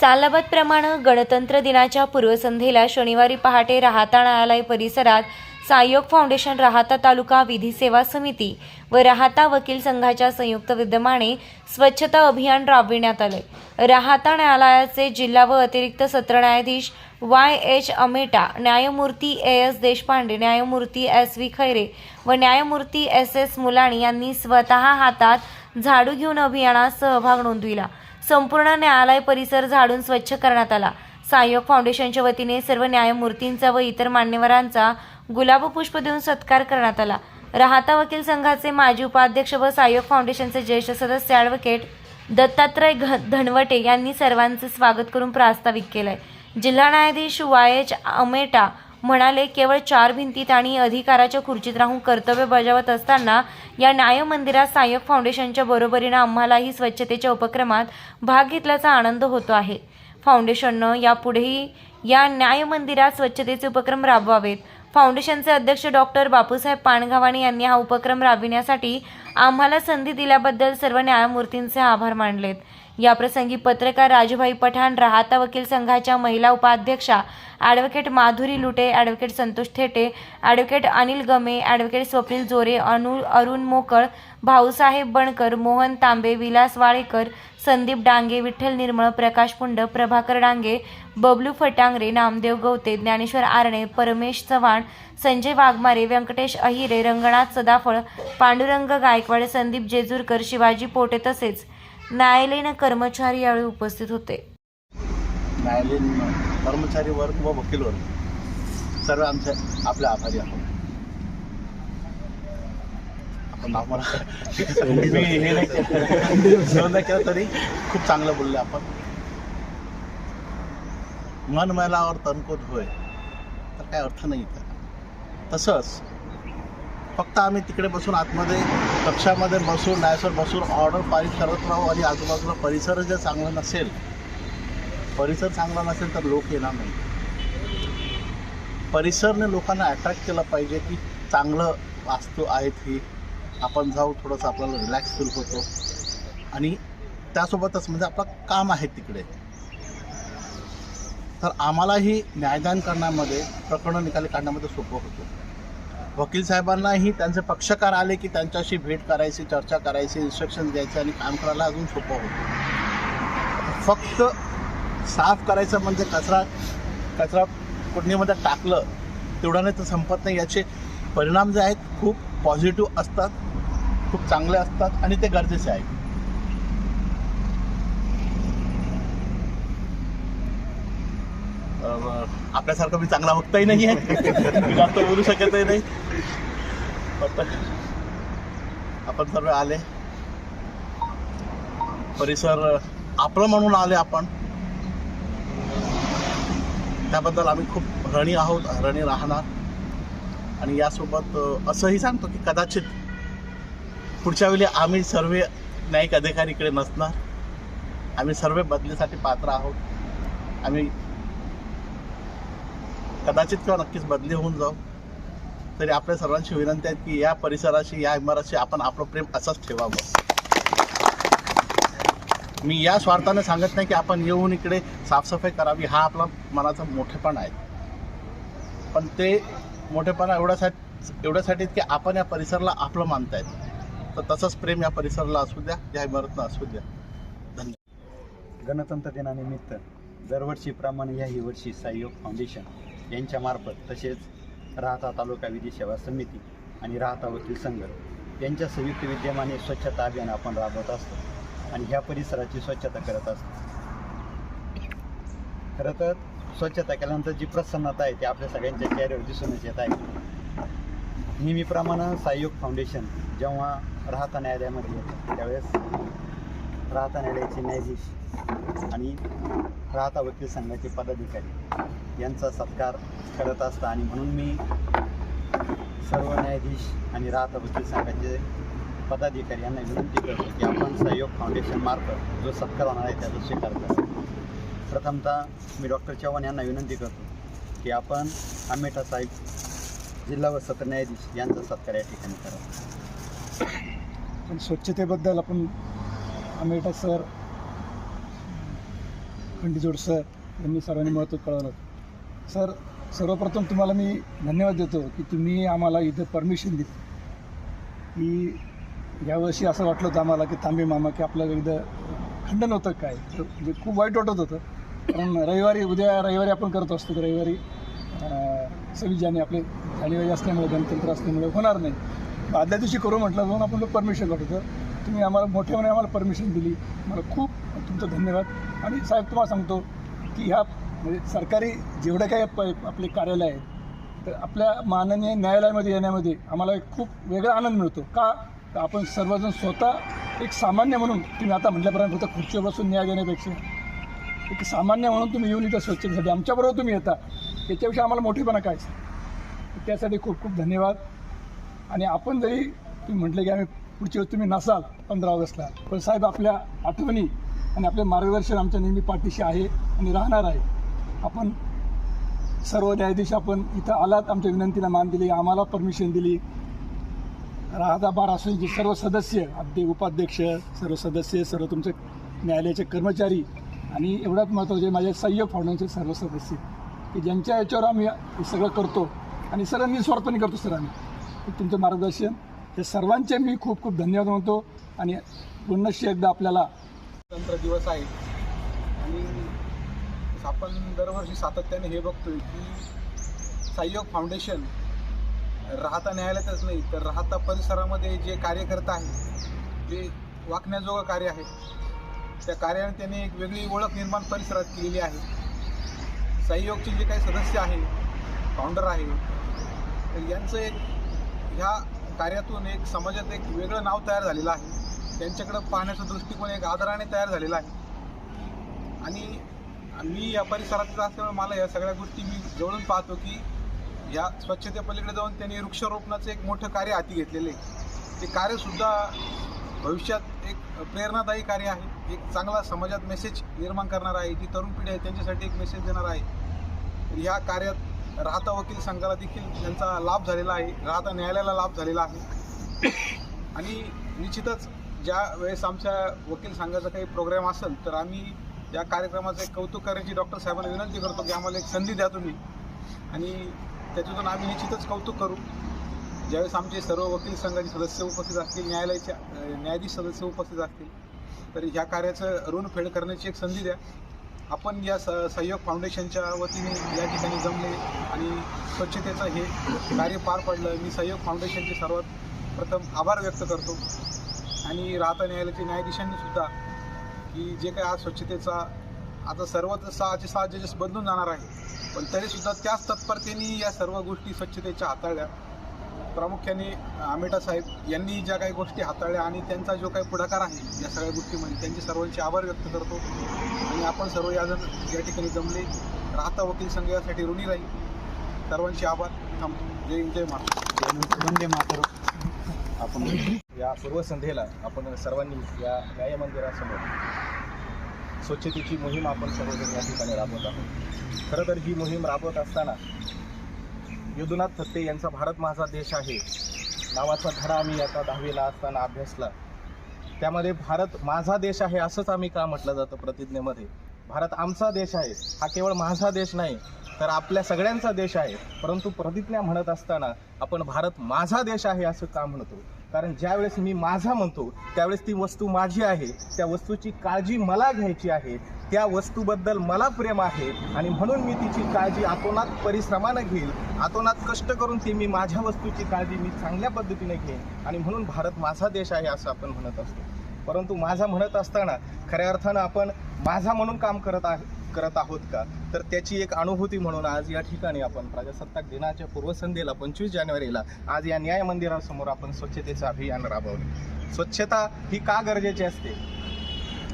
सालाबादप्रमाणे गणतंत्र दिनाच्या पूर्वसंध्येला शनिवारी पहाटे राहता न्यायालय परिसरात सायोग फाउंडेशन राहता तालुका विधी सेवा समिती व राहता वकील संघाच्या संयुक्त विद्यमाने स्वच्छता अभियान राबविण्यात आले. राहता न्यायालयाचे जिल्हा व अतिरिक्त सत्र न्यायाधीश वाय एच अमेटा न्यायमूर्ती ए एस देशपांडे न्यायमूर्ती एस व्ही खैरे व न्यायमूर्ती एस एस मुलाणी यांनी स्वतः हातात झाडू घेऊन अभियानात सहभाग नोंदविला. संपूर्ण न्यायालय परिसर झाडून स्वच्छ करण्यात आला. सायोग फाउंडेशनच्या वतीने सर्व न्यायमूर्तींचा व इतर मान्यवरांचा गुलाब पुष्प देऊन सत्कार करण्यात आला. राहता वकील संघाचे माजी उपाध्यक्ष व सायोग फाउंडेशनचे ज्येष्ठ सदस्य ॲडव्होकेट दत्तात्रय घ धनवटे यांनी सर्वांचे स्वागत करून प्रास्ताविक केलंय. जिल्हा न्यायाधीश वाय एच अमेटा म्हणाले केवळ चार भिंतीत आणि अधिकाराच्या खुर्चीत राहून कर्तव्य बजावत असताना या न्याय मंदिरात सायोग फाउंडेशनच्या बरोबरीनं आम्हालाही स्वच्छतेच्या उपक्रमात भाग घेतल्याचा आनंद होतो आहे. फाउंडेशननं यापुढेही या न्याय मंदिरात स्वच्छतेचे उपक्रम राबवावेत. फाउंडेशनचे अध्यक्ष डॉक्टर बापूसाहेब पाणगावाणी यांनी हा उपक्रम राबविण्यासाठी आम्हाला संधी दिल्याबद्दल सर्व न्यायमूर्तींचे आभार मानलेत. याप्रसंगी पत्रकार राजूभाई पठाण राहता वकील संघाच्या महिला उपाध्यक्षा advocate Madhuri Lute advocate Santosh Thete advocate Anil Game advocate Swapnil Jore Anu Arun मोकळ भाऊसाहेब बणकर मोहन तांबे विलास वाळेकर संदीप डांगे विठ्ठल निर्मळ प्रकाश पुंड प्रभाकर डांगे बबलू फटांगरे नामदेव गवते ज्ञानेश्वर आरणे परमेश चव्हाण संजय वाघमारे व्यंकटेश अहिरे रंगनाथ सदाफळ पांडुरंग गायकवाड संदीप जेजूरकर शिवाजी पोटे तसेच न्यायालयीन कर्मचारी यावेळी उपस्थित होते. न्यायालयीन कर्मचारी वर्ग व वकील वर्ग. सर्व आमचे आपले आभारी आहोत. आपण आम्हाला मी हे नाही केलं. तरी खूप चांगलं बोलले आपण. मन मैलावर तणकोत होय. तर काय अर्थ नाही त्याला तसंच फक्त आम्ही तिकडे बसून आतमध्ये कक्षामध्ये बसून न्यायासर बसून ऑर्डर पारित करत राहू आणि आजूबाजूला परिसर जर चांगला नसेल परिसर चांगला नसेल तर लोक येणार नाही परिसरने लोकांना अट्रॅक्ट केलं पाहिजे की चांगलं वास्तू आहेत ही. आपण जाऊ थोडंसं आपल्याला रिलॅक्स फील होतो. आणि त्यासोबतच म्हणजे आपलं काम आहे तिकडे. तर आम्हालाही न्यायदान करण्यामध्ये प्रकरणं निकाली काढण्यामध्ये सोपं होतं. वकील साहेबांनाही त्यांचे पक्षकार आले की त्यांच्याशी भेट करायची चर्चा करायची इन्स्ट्रक्शन द्यायचे आणि काम करायला अजून सोपं होतं. फक्त साफ करायचं म्हणजे कचरा कचरा कुंडीमध्ये टाकलं तेवढ्याने तर संपत नाही. याचे परिणाम जे आहेत खूप पॉझिटिव्ह असतात खूप चांगले असतात आणि ते गरजेचे आहेत. आपल्यासारखं मी चांगला वक्ताही नाही आहे. जास्त बोलू शकतही नाही. फक्त आपण सर्व आले. परिसर आपलं म्हणून आले आपण. त्याबद्दल आम्ही खूप ऋणी आहोत ऋणी राहणार. आणि यासोबत असंही सांगतो की कदाचित पुढच्या वेळी आम्ही सर्व न्यायिक अधिकारी इकडे नसणार. आम्ही सर्व बदलीसाठी पात्र आहोत. आम्ही कदाचित किंवा नक्कीच बदली होऊन जाऊ. तरी आपल्या सर्वांची विनंती आहे की या परिसराशी या इमारतीशी आपण आपलं प्रेम असंच ठेवावं. मी या स्वार्थाने सांगत नाही की आपण येऊन इकडे साफसफाई करावी हा आपला मनाचा मोठेपण आहे. पण ते मोठेपणा एवढ्यासाठी एवढ्यासाठी की आपण या परिसराला आपलं मानतायत. तर तसंच प्रेम या परिसराला असू द्या या इमारतनं असू द्या. धन्यवाद गणतंत्र दिनानिमित्त दरवर्षीप्रमाणे याही वर्षी सहयोग फाउंडेशन यांच्यामार्फत तसेच राहता तालुका विधी सेवा समिती आणि राहता वकील संघ यांच्या संयुक्त विद्यमाने स्वच्छता अभियान आपण राबवत असतो आणि ह्या परिसराची स्वच्छता करत असतो. खरं तर स्वच्छता केल्यानंतर जी प्रसन्नता आहे ती आपल्या सगळ्यांच्या चेहऱ्यावर दिसूनच येत आहे. नेहमीप्रमाणे सहयोग फाउंडेशन जेव्हा राहता न्यायालयामध्ये येतं त्यावेळेस राहता न्यायालयाचे न्यायाधीश आणि राहता वकील संघाचे पदाधिकारी यांचा सत्कार करत असता आणि म्हणून मी सर्व न्यायाधीश आणि राहत वकील संघाचे पदाधिकारी यांना विनंती करतो की आपण सहयोग फाउंडेशन मार्फत जो सत्कार होणार आहे त्याचा स्वीकार करा. प्रथमतः मी डॉक्टर चव्हाण यांना विनंती करतो की आपण आंबेठा साहेब जिल्हा व सत्र न्यायाधीश यांचा सत्कार या ठिकाणी करा. पण स्वच्छतेबद्दल आपण आंबेठा सर खंडीजोड सर यांनी सर्वांनी महत्त्व कळवलं. सर सर्वप्रथम तुम्हाला मी धन्यवाद देतो की तुम्ही आम्हाला इथं परमिशन दिली. की यावर्षी असं वाटलं होतं आम्हाला की तांबे मामा की आपलं इथं खंडन होतं काय? तर म्हणजे खूप वाईट वाटत होतं. कारण रविवारी उद्या रविवारी आपण करत असतो तर रविवारी सव्वीस जाने आपले जानेवारी असल्यामुळे गणतंत्र असल्यामुळे होणार नाही. आदल्या दिवशी करू म्हटलं म्हणून आपण परमिशन करत होतं. तुम्ही आम्हाला मोठ्याने आम्हाला परमिशन दिली. मला खूप तुमचं धन्यवाद. आणि साहेब तुम्हाला सांगतो की ह्या म्हणजे सरकारी जेवढे काही प आपले कार्यालय आहेत तर आपल्या माननीय न्यायालयामध्ये येण्यामध्ये आम्हाला एक खूप वेगळा आनंद मिळतो. का? तर आपण सर्वजण स्वतः एक सामान्य म्हणून तुम्ही आता म्हटल्यापर्यंत फक्त खुर्चीवर बसून न्याय देण्यापेक्षा एक सामान्य म्हणून तुम्ही येऊन इथं स्वच्छतेसाठी आमच्याबरोबर तुम्ही येता. याच्याविषयी आम्हाला मोठेपणा काय? त्यासाठी खूप खूप धन्यवाद. आणि आपण जरी तुम्ही म्हटलं की आम्ही पुढच्या वेळेस तुम्ही नसाल पंधरा ऑगस्टला पण साहेब आपल्या आठवणी आणि आपले मार्गदर्शन आमच्या नेहमी पाठीशी आहे आणि राहणार आहे. आपण सर्व न्यायाधीश आपण इथं आलात आमच्या विनंतीला मान दिली आम्हाला परमिशन दिली. राहता बार असूनचे सर्व सदस्य अगदी उपाध्यक्ष सर्व सदस्य सर्व तुमचे न्यायालयाचे कर्मचारी आणि एवढ्यात महत्त्वाचे माझ्या सह्य फाउंडेशनचे सर्व सदस्य की ज्यांच्या याच्यावर आम्ही हे सगळं करतो आणि सगळं निस्वार्थपणे करतो सर आम्ही. तुमचं मार्गदर्शन. हे सर्वांचे मी खूप खूप धन्यवाद म्हणतो आणि पुन्हा एकदा आपल्याला स्वातंत्र्य दिवस आहे. आणि आपण दरवर्षी सातत्याने हे बघतोय की सहयोग फाउंडेशन राहता न्यायालयातच नाही तर राहता परिसरामध्ये जे कार्यकर्ता आहे जे वाकण्याजोगं कार्य आहे त्या कार्याने त्यांनी एक वेगळी ओळख निर्माण परिसरात केलेली आहे. सहयोगचे जे काही सदस्य आहे फाउंडर आहे तर यांचं एक ह्या कार्यातून एक समाजात एक वेगळं नाव तयार झालेलं आहे. त्यांच्याकडं पाहण्याचा दृष्टिकोन एक आदराने तयार झालेला आहे. आणि मी या परिसरातच असल्यामुळे मला या सगळ्या गोष्टी मी जवळून पाहतो की या स्वच्छतेपलीकडे जाऊन त्यांनी वृक्षारोपणाचं एक मोठं कार्य हाती घेतलेलं आहे. ते कार्यसुद्धा भविष्यात एक प्रेरणादायी कार्य आहे. एक चांगला समाजात मेसेज निर्माण करणार आहे. जी तरुण पिढी आहे त्यांच्यासाठी एक मेसेज देणार आहे. या ह्या कार्यात राहता वकील संघाला देखील त्यांचा लाभ झालेला आहे. राहता न्यायालयाला लाभ झालेला आहे. आणि निश्चितच ज्या वेळेस आमच्या वकील संघाचा काही प्रोग्राम असेल तर आम्ही या कार्यक्रमाचं एक कौतुक करण्याची डॉक्टर साहेबांना विनंती करतो की आम्हाला एक संधी द्या तुम्ही. आणि त्याच्यातून आम्ही निश्चितच कौतुक करू. ज्यावेळेस आमचे सर्व वकील संघाचे सदस्य उपस्थित असतील न्यायालयाचे न्यायाधीश सदस्य उपस्थित असतील तर ह्या कार्याचं ऋण फेड करण्याची एक संधी द्या. आपण या स सहयोग फाउंडेशनच्या वतीने या ठिकाणी जमले आणि स्वच्छतेचं हे कार्य पार पडलं. मी सहयोग फाउंडेशनचे सर्वात प्रथम आभार व्यक्त करतो. आणि राहता न्यायालयाच्या न्यायाधीशांनी सुद्धा की जे काही आज स्वच्छतेचा आता सर्वच सहाचे सहा जजेस बदलून जाणार आहे. पण तरीसुद्धा त्याच तत्परतेने या सर्व गोष्टी स्वच्छतेच्या हाताळल्या. प्रामुख्याने आमेटा साहेब यांनी ज्या काही गोष्टी हाताळल्या आणि त्यांचा जो काही पुढाकार आहे या सगळ्या गोष्टीमध्ये त्यांचे सर्वांचे आभार व्यक्त करतो. आणि आपण सर्व याजण या ठिकाणी जमले राहता वकील संघ यासाठी ऋणी राहील. सर्वांचे आभार. थांबतो. जय हिंद, जय महाराष्ट्र. वंदे आपण या पूर्व संध्येला आपण सर्वांनी या न्याय मंदिरासमोर स्वच्छतेची मोहीम आपण सर्वजण या ठिकाणी राबवत आहोत. खरं तर ही मोहीम राबवत असताना यदुनाथ थत्ते यांचा भारत माझा देश आहे नावाचा धडा आम्ही आता दहावीला असताना अभ्यासला. त्यामध्ये भारत माझा देश आहे असंच आम्ही का म्हटलं जातं प्रतिज्ञेमध्ये? भारत आमचा देश आहे हा केवळ माझा देश नाही तर आपल्या सगळ्यांचा देश आहे. परंतु प्रतिज्ञा म्हणत असताना आपण भारत माझा देश आहे असं का म्हणतो? कारण ज्यावेळेस मी माझा म्हणतो त्यावेळेस ती वस्तू माझी आहे. त्या वस्तूची काळजी मला घ्यायची आहे. त्या वस्तूबद्दल मला प्रेम आहे. आणि म्हणून मी तिची काळजी आतोनात परिश्रमानं घेईल. आतोनात कष्ट करून ती मी माझ्या वस्तूची काळजी मी चांगल्या पद्धतीने घेईन. आणि म्हणून भारत माझा देश आहे असं आपण म्हणत असतो. परंतु माझा म्हणत असताना खऱ्या अर्थानं आपण माझा म्हणून काम करत आहे करत आहोत का? तर त्याची एक अनुभूती म्हणून आज या ठिकाणी आपण प्रजासत्ताक दिनाच्या पूर्वसंध्येला पंचवीस जानेवारीला आज या न्याय मंदिरासमोर आपण स्वच्छतेचं अभियान राबवले. स्वच्छता ही का गरजेची असते?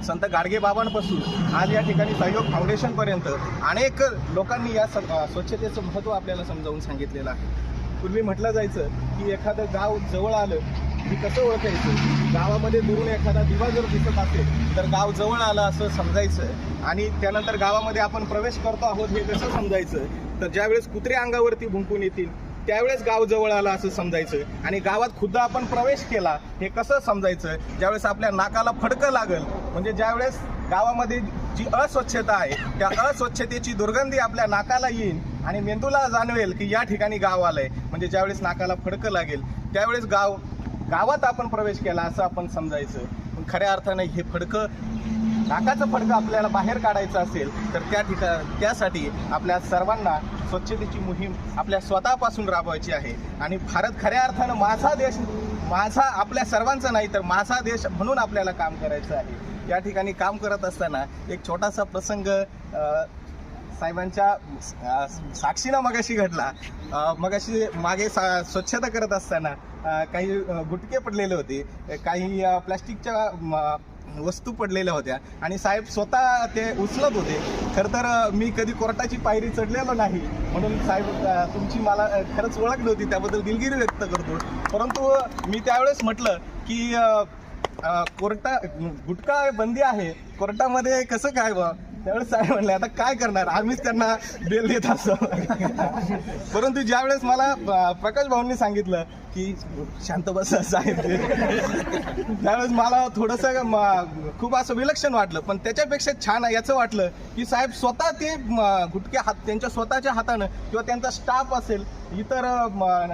संत गाडगे बाबांपासून आज या ठिकाणी सहयोग फाउंडेशनपर्यंत अनेक लोकांनी या स्वच्छतेचं महत्त्व आपल्याला समजावून सांगितलेलं आहे. पूर्वी म्हटलं जायचं की एखादं गाव जवळ आलं की कसं ओळखायचं? गावामध्ये दुरून एखादा दिवा जर दिसत असेल तर गाव जवळ आलं असं समजायचं. आणि त्यानंतर गावामध्ये आपण प्रवेश करतो आहोत हे कसं समजायचं? तर ज्यावेळेस कुत्रे अंगावरती भुंकून येतील त्यावेळेस गाव जवळ आलं असं समजायचं. आणि गावात खुद्द आपण प्रवेश केला हे कसं समजायचं? ज्यावेळेस आपल्या नाकाला फडकं लागल म्हणजे ज्यावेळेस गावामध्ये जी अस्वच्छता आहे त्या अस्वच्छतेची दुर्गंधी आपल्या नाकाला येईल आणि मेंदूला जाणवेल की या ठिकाणी गाव आलंय. म्हणजे ज्यावेळेस नाकाला फडकं लागेल त्यावेळेस गाव गावात आपण प्रवेश केला असं आपण समजायचं. पण खऱ्या अर्थाने हे फडकं नाकाचं फडकं आपल्याला बाहेर काढायचं असेल तर त्या ठिका त्यासाठी आपल्या सर्वांना स्वच्छतेची मोहीम आपल्या स्वतःपासून राबवायची आहे. आणि भारत खऱ्या अर्थानं माझा देश माझा आपल्या सर्वांचा नाही तर माझा देश म्हणून आपल्याला काम करायचं आहे. या ठिकाणी काम करत असताना एक छोटासा प्रसंग साहेबांच्या साक्षीनं मगाशी घडला. मगाशी मागे सा स्वच्छता करत असताना काही गुटके पडलेले होते. काही प्लॅस्टिकच्या वस्तू पडलेल्या होत्या. आणि साहेब स्वतः ते उचलत होते. खरं तर मी कधी कोर्टाची पायरी चढलेलो नाही. म्हणून साहेब तुमची मला खरंच ओळख नव्हती त्याबद्दल दिलगिरी व्यक्त करतो. परंतु मी त्यावेळेस म्हटलं की कोर्टा गुटखा बंदी आहे. कोर्टामध्ये कसं काय बा? त्यावेळेस साहेब म्हणले आता काय करणार? आम्हीच त्यांना बेल देत असतो. परंतु ज्यावेळेस मला प्रकाश भाऊंनी सांगितलं की शांत बस साहेब. त्यावेळेस मला थोडंसं खूप असं विलक्षण वाटलं. पण त्याच्यापेक्षा छान याचं वाटलं की साहेब स्वतः ते गुटके हात त्यांच्या स्वतःच्या हातानं किंवा त्यांचा स्टाफ असेल इतर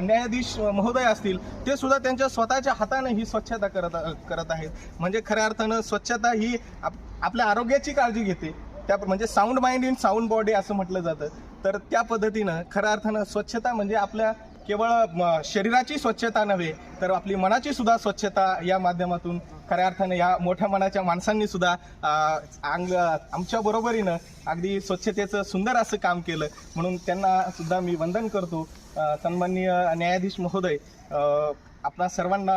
न्यायाधीश महोदय असतील ते सुद्धा त्यांच्या स्वतःच्या हातानं ही स्वच्छता करत करत आहेत. म्हणजे खऱ्या अर्थानं स्वच्छता ही आप- आपल्या आरोग्याची काळजी घेते. त्या म्हणजे sound mind in sound body असं म्हटलं जातं. तर त्या पद्धतीनं खऱ्या अर्थानं स्वच्छता म्हणजे आपल्या केवळ म, शरीराची स्वच्छता नव्हे तर आपली मनाची सुद्धा स्वच्छता या माध्यमातून खऱ्या अर्थानं या मोठ्या मनाच्या माणसांनी सुद्धा अंग आमच्या बरोबरीनं अगदी स्वच्छतेचं सुंदर असं काम केलं. म्हणून त्यांना सुद्धा मी वंदन करतो. सन्माननीय न्यायाधीश महोदय आपणा सर्वांना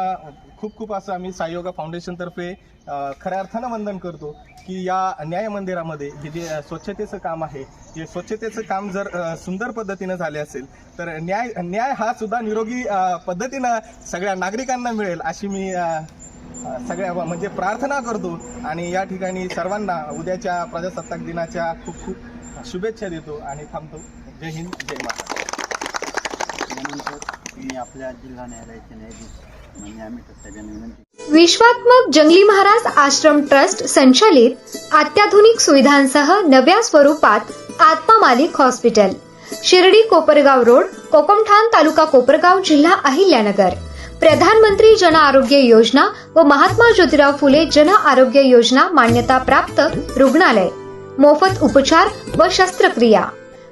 खूप खूप असं आम्ही साईयोगा फाउंडेशनतर्फे खऱ्या अर्थानं वंदन करतो की या न्याय मंदिरामध्ये हे जे स्वच्छतेचं काम आहे हे स्वच्छतेचं काम जर सुंदर पद्धतीनं झाले असेल तर न्याय न्याय हा सुद्धा निरोगी पद्धतीनं सगळ्या नागरिकांना मिळेल अशी मी सगळ्या म्हणजे प्रार्थना करतो. आणि या ठिकाणी सर्वांना उद्याच्या प्रजासत्ताक दिनाच्या खूप खूप शुभेच्छा देतो आणि थांबतो. जय हिंद जय महाराष्ट्र मी आपल्या जिल्हा न्यायालयाचे न्यायाधीश म्हणजे विनंती विश्वात्मक जंगली महाराज आश्रम ट्रस्ट संचालित अत्याधुनिक सुविधांसह नव्या स्वरूपात आत्मा मालिक हॉस्पिटल शिर्डी कोपरगाव रोड कोकमठाण तालुका कोपरगाव जिल्हा अहिल्यानगर. प्रधानमंत्री जन आरोग्य योजना व महात्मा ज्योतिराव फुले जन आरोग्य योजना मान्यता प्राप्त रुग्णालय. मोफत उपचार व शस्त्रक्रिया.